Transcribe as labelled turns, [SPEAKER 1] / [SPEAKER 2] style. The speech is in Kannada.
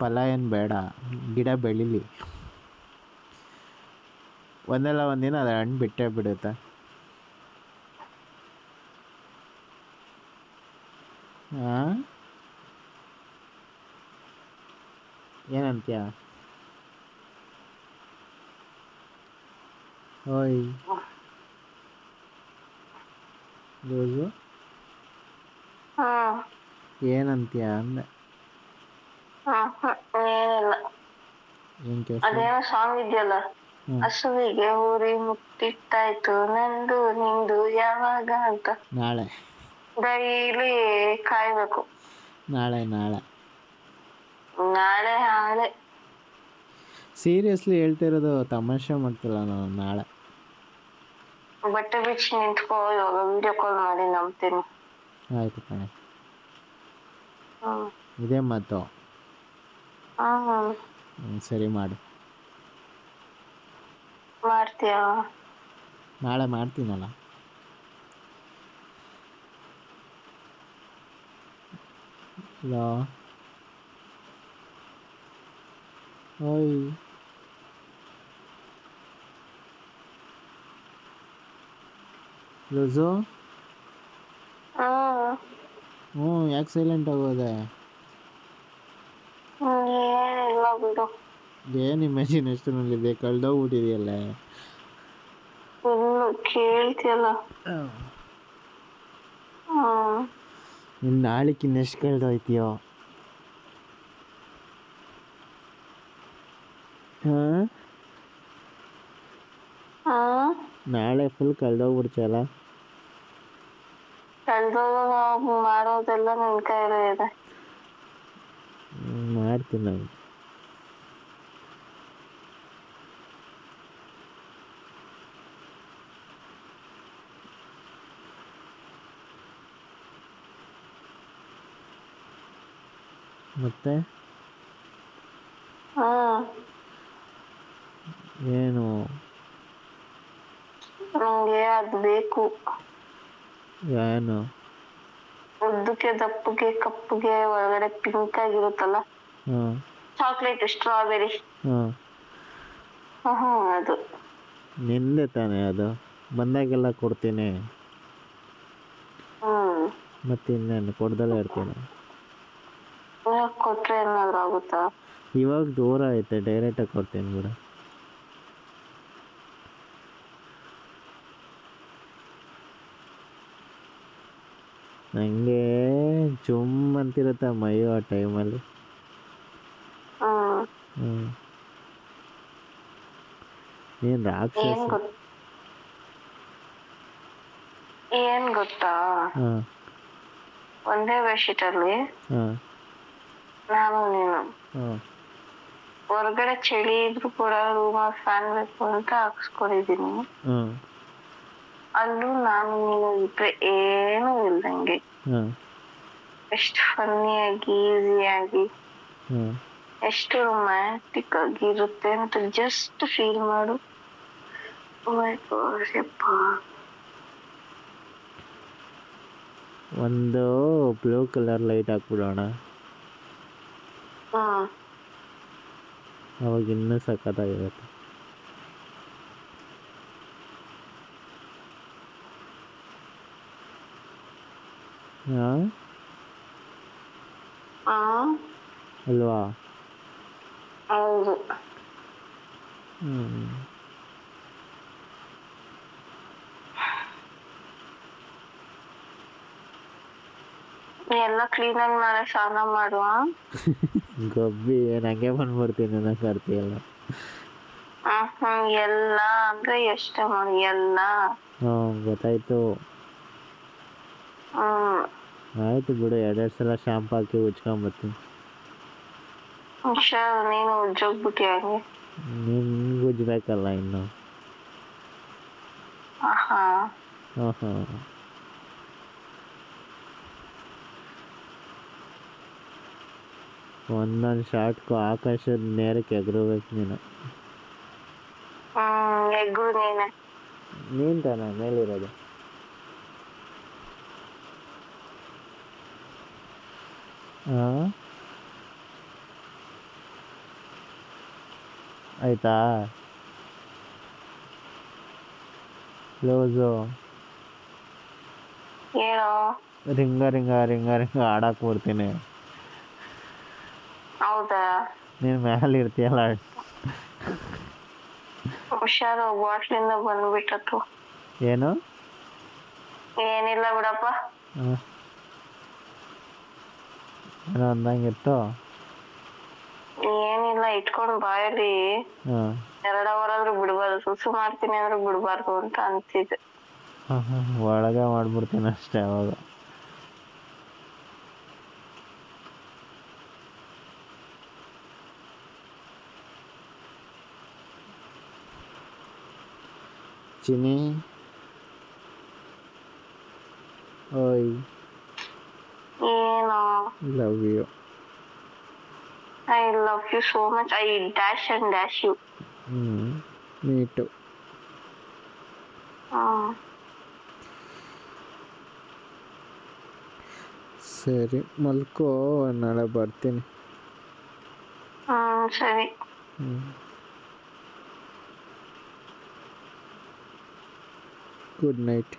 [SPEAKER 1] ಫಲ ಏನು ಬೇಡ ಗಿಡ ಬೆಳೀಲಿ. ಒಂದಲ್ಲ ಒಂದಿನ ಅದು ಹಣ್ಣು ಬಿಟ್ಟೇ ಬಿಡುತ್ತೆ. ಹಾಂ ಏನಂತೀಯ? ಓಯ್. ಲೂಸು?
[SPEAKER 2] ಹಾ.
[SPEAKER 1] ಏನಂತೀಯ ಅಂದೆ
[SPEAKER 2] ಹ್ಮ್ ಹ್ಮ್ ಏನಿಲ್ಲ
[SPEAKER 1] ಏನು ಕೆಲಸ
[SPEAKER 2] ಅದೇನೋ ಸಾಂಗ್ ಇದೆಯಲ್ಲ ಹಸುವಿಗೆ ಊರಿ ಮುಟ್ಟಿಟ್ಟಾಯ್ತು ನಂದು ನಿಂದು ಯಾವಾಗ ಅಂತ.
[SPEAKER 1] ನಾಳೆ.
[SPEAKER 2] ಡೈಲಿ ಕಾಯ್ಬೇಕು.
[SPEAKER 1] ನಾಳೆ ನಾಳೆ.
[SPEAKER 2] ನಾಳೆ ನಾಳೆ.
[SPEAKER 1] ಸೀರಿಯಸ್ಲಿ ಹೇಳ್ತಿರೋದು ತಮಾಷೆ ಮಾಡ್ತಿಲ್ಲ ನಾನು ನಾಳೆ.
[SPEAKER 2] ಬಟ್ಟೆ ಬಿಚ್ಚಿ ನಿಂತ್ಕೋ ಇವಾಗ ವಿಡಿಯೋ ಕಾಲ್ ಮಾಡಿ ನಂಬ್ತೀನಿ.
[SPEAKER 1] ಆಯ್ತು ಕಣೆ.
[SPEAKER 2] ಹ್ಮ್.
[SPEAKER 1] ಇದೇ ಮಾತು.
[SPEAKER 2] ಹ್ಮ್
[SPEAKER 1] ಸರಿ ಮಾಡು.
[SPEAKER 2] ಮಾಡ್ತೀಯಾ?
[SPEAKER 1] ನಾಳೆ ಮಾಡ್ತೀನಲ್ಲ. ಹಲೋ. ಓಯ್. ಲೂಸು
[SPEAKER 2] ಹ್ಮ್
[SPEAKER 1] ಹ್ಞೂ ಯಾಕೆ ಸೈಲೆಂಟ್ ಆಗೋದೆ
[SPEAKER 2] ಏನಿಲ್ಲ ಬಿಡು.
[SPEAKER 1] ಏನು ಇಮ್ಯಾಜಿನೇಷನಲ್ಲಿದೆ ಕಳ್ದೋಗ್ಬಿಟ್ಟಿದೆಯಲ್ಲ
[SPEAKER 2] ಇನ್ನು ಕೇಳ್ತಿಯಲ್ಲ.
[SPEAKER 1] ಇನ್ನು ನಾಳೆಗೆ ಇನ್ನೆಷ್ಟು ಕಳ್ದೋಯ್ತೀಯೋ? ನಾಳೆ ಫುಲ್ ಕಳ್ದೋಗ್ಬಿಡ್ತೀಯಲ್ಲ?
[SPEAKER 2] ಕಳ್ದೋಗ ಮಾಡೋದೆಲ್ಲ ನಿನ್ ಕೈಲೇ ಇದೆ.
[SPEAKER 1] ಮಾಡ್ತೀನಿ ನಾನು. ಮತ್ತೆ? ಏನು?
[SPEAKER 2] ನಂಗೆ ಅದ್ ಬೇಕು
[SPEAKER 1] ಏನು?
[SPEAKER 2] ಉದ್ದಕ್ಕೆ ದಪ್ಪಗೆ ಕಪ್ಪಗೆ ಒಳಗಡೆ ಪಿಂಕ್ ಆಗಿರುತ್ತಲ್ಲ? ಚಾಕ್ಲೇಟ್ ಸ್ಟ್ರಾಬೆರಿ ಅದು.
[SPEAKER 1] ನಿಂದೆ ತಾನೇ ಅದು. ಬಂದಾಗೆಲ್ಲ ಕೊಡ್ತೀನಿ. ಮತ್ತೆ ಇನ್ನೇನು? ಕೊಡ್ದಲ್ಲೇ ಇರ್ತೀನಿ.
[SPEAKER 2] ಕೊಟ್ರೆ ಏನಾದ್ರು ಆಗುತ್ತಾ?
[SPEAKER 1] ಇವಾಗ ದೂರ ಐತೆ ಡೈರೆಕ್ಟಾಗಿ ಕೊಡ್ತೀನಿ ಬಿಡು. ನನಗೆ ಜುಮ್ ಅಂತಿರುತ್ತೆ ಮೈಯು ಆ ಟೈಮಲ್ಲಿ
[SPEAKER 2] ಹ್ಮ್.
[SPEAKER 1] ಏನು ರಾಕ್ಷಸ.
[SPEAKER 2] ಏನ್ ಗೊತ್ತಾ?
[SPEAKER 1] ಹಾಂ.
[SPEAKER 2] ಒಂದೇ ಬೆಡ್ಶೀಟ್ ಅಲ್ಲಿ
[SPEAKER 1] ಹಾಂ.
[SPEAKER 2] ನಾನು ನೀನು.
[SPEAKER 1] ಹಾಂ.
[SPEAKER 2] ಹೊರಗಡೆ ಚಳಿ ಇದ್ರು ಕೂಡ ರೂಮ್ ಫ್ಯಾನ್ ಬೇಕು ಅಂತ ಹಾಕ್ಸ್ಕೊಂಡಿದೀನಿ
[SPEAKER 1] ಹಾಂ.
[SPEAKER 2] ಅಲ್ಲೂ ನಾನು ನೀನು ಇಬ್ರೆ ಏನೂ ಇಲ್ದಂಗೆ ಎಷ್ಟು ಫನ್ನಿಯಾಗಿ ಈಸಿಯಾಗಿ
[SPEAKER 1] ಹ್ಮ್.
[SPEAKER 2] ಎಷ್ಟು ರೊಮ್ಯಾಂಟಿಕ್ ಆಗಿ ಇರುತ್ತೆ ಅಂತ ಜಸ್ಟ್ ಫೀಲ್ ಮಾಡು. Oh
[SPEAKER 1] ಒಂದು ಬ್ಲೂ ಕಲರ್ ಲೈಟ್ ಹಾಕ್ಬಿಡೋಣ. ಅವಾಗ ಇನ್ನೂ ಸಖತ್ತಾಗಿರುತ್ತೆ. ಅಲ್ವಾ?
[SPEAKER 2] ಹೌದು. ಎಲ್ಲ ಕ್ಲೀನ್ ಆಗಿ ನಾಳೆ ಸ್ನಾನ ಮಾಡುವ?
[SPEAKER 1] ಗಬ್ಬಿ ನಂಗೆ ಬಂದ್ಬಿಡ್ತೀನಿ ಅನ್ನೋ ಅಲ್ಲ
[SPEAKER 2] ಎಲ್ಲ. ಎಲ್ಲ ಅಂದ್ರೆ ಎಷ್ಟು ಮಾಡಿ ಎಲ್ಲ?
[SPEAKER 1] ಹ್ಮ್ ಗೊತ್ತಾಯ್ತು.
[SPEAKER 2] ಹ್ಮ್.
[SPEAKER 1] ಆಯಿತು ಬಿಡು ಎರಡೆರಡು ಸಲ ಶಾಂಪ್ ಹಾಕಿ ಉಜ್ಕೊಂಬರ್ತೀನಿ
[SPEAKER 2] ಹುಷಾರು ನೀನು ಉಜ್ಜೋಗ್ಬಿಟ್ಟಿ ಹಂಗೆ?
[SPEAKER 1] ನಿಮ್ಗೆ ಉಜ್ಬೇಕಲ್ಲ ಇನ್ನು.
[SPEAKER 2] ಆಹಾ.
[SPEAKER 1] ಹಾಂ ಹಾಂ ಒಂದೊಂದು ಶಾರ್ಟ್ಗೂ ಆಕಾಶದ ನೇರಕ್ಕೆ ಎಗರಬೇಕು ನೀನು.
[SPEAKER 2] ನೀನೆ.
[SPEAKER 1] ನೀನು ತಾನೆ ಮೇಲಿರೋದು. ಆಯ್ತಾ? ಕ್ಲೋಸು
[SPEAKER 2] ಏನೋ?
[SPEAKER 1] ರಿಂಗ ರಿಂಗ ರಿಂಗ ರಿಂಗ ಆಡಕ್ ಬಿಡ್ತೀನಿ
[SPEAKER 2] ಹೌದಾ?
[SPEAKER 1] ನೀನು ಮ್ಯಾಲ ಇರ್ತೀಯಲ್ಲ?
[SPEAKER 2] ಹುಷಾರು ಬಾಟ್ಲಿಂದ ಬಂದ್ಬಿಟ್ಟತ್ತು
[SPEAKER 1] ಏನು?
[SPEAKER 2] ಏನಿಲ್ಲ ಬಿಡಪ್ಪ.
[SPEAKER 1] ಏನೋ ಅಂದಂಗಿತ್ತು.
[SPEAKER 2] ಏನಿಲ್ಲ ಇಟ್ಕೊಂಡ್ ಬಾಯಲ್ಲಿ
[SPEAKER 1] ಹ್ಮ್
[SPEAKER 2] ಎರಡ್ ಅವರ್ ಆದ್ರೂ ಬಿಡ್ಬಾರ್ದು. ಸುಸು ಮಾಡ್ತೀನಿ ಅಂದ್ರೆ ಬಿಡ್ಬಾರ್ದು ಅಂತ
[SPEAKER 1] ಹಾಂ ಒಳಗೆ ಮಾಡ್ಬಿಡ್ತೀನಿ ಅಷ್ಟೇ ಅವಾಗ. ಚಿನಿ ಓಯ್.
[SPEAKER 2] ಏನು
[SPEAKER 1] love you
[SPEAKER 2] I love you so much I dash and dash you
[SPEAKER 1] ಹ್ಞೂ ಮೀಟು
[SPEAKER 2] ಹ್ಮ್
[SPEAKER 1] ಸರಿ ಮಲ್ಕೋ ನಾಳೆ ಬರ್ತೀನಿ
[SPEAKER 2] ಹ್ಮ್ ಸರಿ
[SPEAKER 1] ಹ್ಞೂ ಗುಡ್ ನೈಟ್